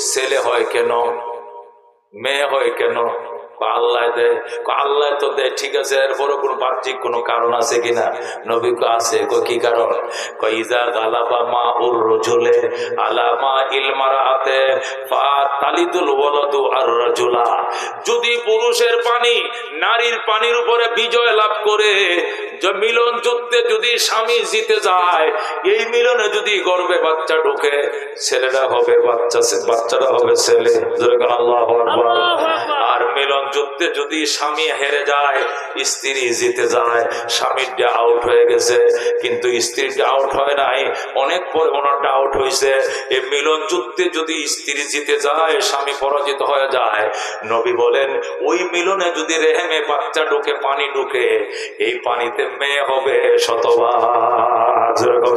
ছেলে হয় কেন? মেয়ে হয় কেন? আল্লাহ দেয় আল্লাহ তো দেয় ঠিক আছে, এরপরও কোন বাহ্যিক কোন কারণ আছে কিনা? নবী কো আছে, কো কি কারণ? কইজা গালাবা মা উর রজুলে আলামা ফা তালিদুল ওয়ালাদু আর রাজুলা। যদি পুরুষের পানি নারীর পানির উপরে বিজয় লাভ করে মিলন যুদ্ধে যদি স্বামী জিতে যায়, এই মিলনে যদি গর্বে বাচ্চা ঢুকে, ছেলেরা হবে বাচ্চা, বাচ্চারা হবে ছেলে। আল্লাহ মিলন যুদ্ধে যদি স্বামী হেরে যায় স্ত্রী জিতে যায় স্বামীরটা আউট হয়ে গেছে কিন্তু স্ত্রীটা আউট হয় নাই অনেক পরে ওনারটা আউট হয়েছে এই মিলন যুদ্ধে যদি স্ত্রী জিতে যায় স্বামী পরাজিত হয়ে যায়। নবী বলেন ওই মিলনে যদি রেহেমে বাচ্চা ঢুকে পানি ঢুকে এই পানিতে মেয়ে হবে শতবার যেরকম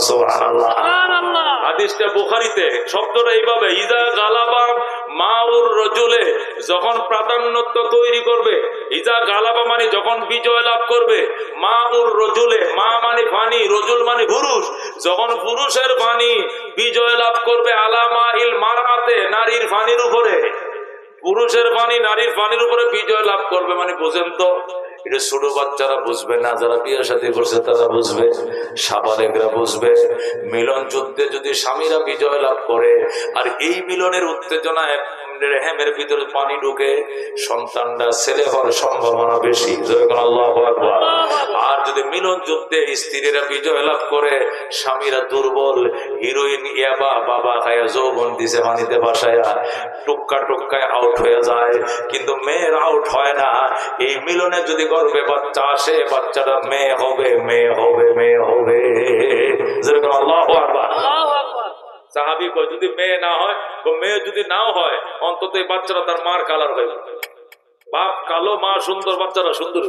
হাদিসটা বুখারিতে শব্দটা এইভাবে ইদা গালাবা মাউর রজুলে যখন প্রাধান্যত্ব তৈরি করবে। ইজা গালাবা মানে যখন বিজয় লাভ করবে, মা উর রজুলে, মা মানে ফানি রজুল মানে পুরুষ। যখন পুরুষের ফানি বিজয় লাভ করবে আলামা ইল মারাতে নারীর ফানির উপরে। পুরুষের পানি নারীর পানির উপরে বিজয় লাভ করবে মানে বোঝেন তো? এটা ছোট বাচ্চারা বুঝবে না, যারা বিয়ে সাথে করছে তারা বুঝবে সাবালেকরা বুঝবে। মিলন যুদ্ধে যদি স্বামীরা বিজয় লাভ করে, আর এই মিলনের উত্তেজনায় রেহেমের ভিতরে পানি ঢুকে সন্তানটা ছেলে হওয়ার সম্ভাবনা বেশি। আর যদি মিলন যুদ্ধে স্ত্রীরা বিজয় লাভ করে, স্বামীরা দুর্বল, হিরোইন ইয়াবা, বাবা খায়া যৌবন দিছে পানিতে বাসায়া আউট হয়ে যায়। কিন্তু মেয়ের আউট হয় না। এই মিলনে যদি গর্বে বাচ্চা আসে বাচ্চাটা মেয়ে হবে মেয়ে হবে মেয়ে হবে। যেরকম আল্লাহু সাহাবি কয় যদি মেয়ে না হয় মেয়ে যদি নাও হয় অন্তত এই বাচ্চারা তার মার কালার হয়ে বাপ কালো মা সুন্দর বাচ্চারা সুন্দর।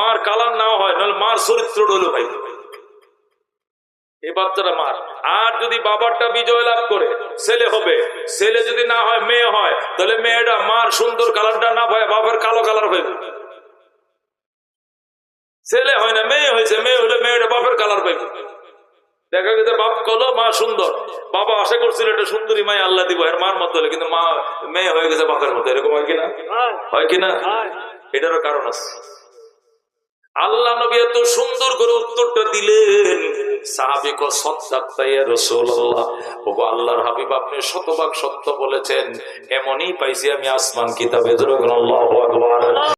মার কালার নাও হয় নাহলে মার চরিত্র হলো ভাই। এই বাচ্চারা মার। আর যদি বাবারটা বিজয় লাভ করে ছেলে হবে ছেলে যদি না হয় মেয়ে হয় তাহলে মেয়েটা মার সুন্দর কালারটা না হয় বাবার কালো কালার হয়ে যাবে। ছেলে হয় না, মেয়ে হয়েছে, মেয়ে হলে মেয়েটা বাপের কালার পাইবে। দেখা গেছে বাপ কলো মা সুন্দর। বাবা আশা করছিল একটা সুন্দরী মাই আল্লাহ দিব, এর মার মতো হলে, কিন্তু মা মেয়ে হয়ে গেছে বাপের মতো। এরকম হয় কিনা? হয় কিনা? এটারও কারণ আছে। আল্লাহ নবী এত সুন্দর করে উত্তরটা দিলেন, সাহাবিক আল্লাহর হাবিব, আপনি শতভাগ সত্য বলেছেন, এমনই পাইছি আমি আসমান কিতাবে